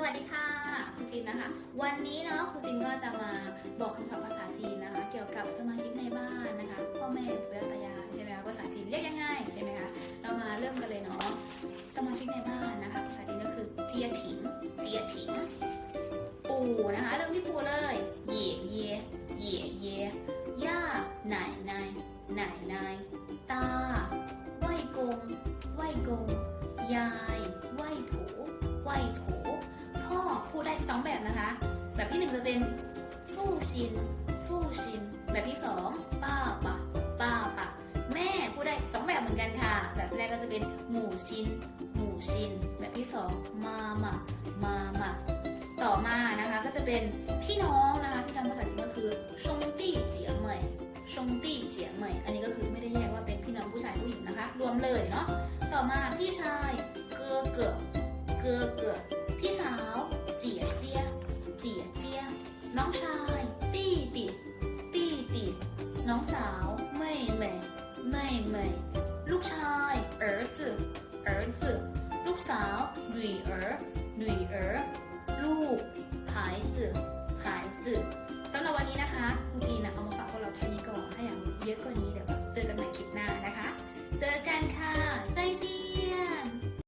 สวัสดีค่ะครูจินนะคะ วันนี้เนาะครูจินก็จะมาบอกคำศัพท์ภาษาจีนนะคะ เกี่ยวกับสมาชิกในบ้านนะคะพ่อแม่ปู่ย่าตายายใช่ไหมคะภาษาจีนเรียกยังไงใช่ไหมคะเรามาเริ่มกันเลยเนาะสมาชิกในบ้านนะคะภาษาจีนก็คือเจียถิงเจียถิงปู่นะคะเริ่มที่ปู่เลยเย่เย่เย่เย่ย่าไหนนายไหนนายตาไหวกงไหวกงยายไหว้ผูไหว้ผู องแบบนะคะ แบบที่หนึ่งจะเป็นฟู่ชินฟู่ชิน แบบที่สองป้าปะป้าปะแม่พูดได้สองแบบเหมือนกันค่ะ แบบแรกก็จะเป็นหมู่ชินหมู่ชิน แบบที่สองมามามามาต่อมานะคะก็จะเป็นพี่น้องนะคะที่ทำภาษาจีนก็คือชงตี้เจียเหมยชงตี้เจียเหมยอันนี้ก็คือไม่ได้แยกว่าเป็นพี่น้องผู้ชายผู้หญิงนะคะ รวมเลยเนาะต่อมาพี่ชายเกือเกือเกือเกือ องชายตี้ติตี้ติน้องสาวเม่ยเม่ยเม่ยเม่ยลูกชาย儿子儿子ลูกสาวหนุ่ยเอ๋อหนุ่ยเอ๋อลูก孩子孩子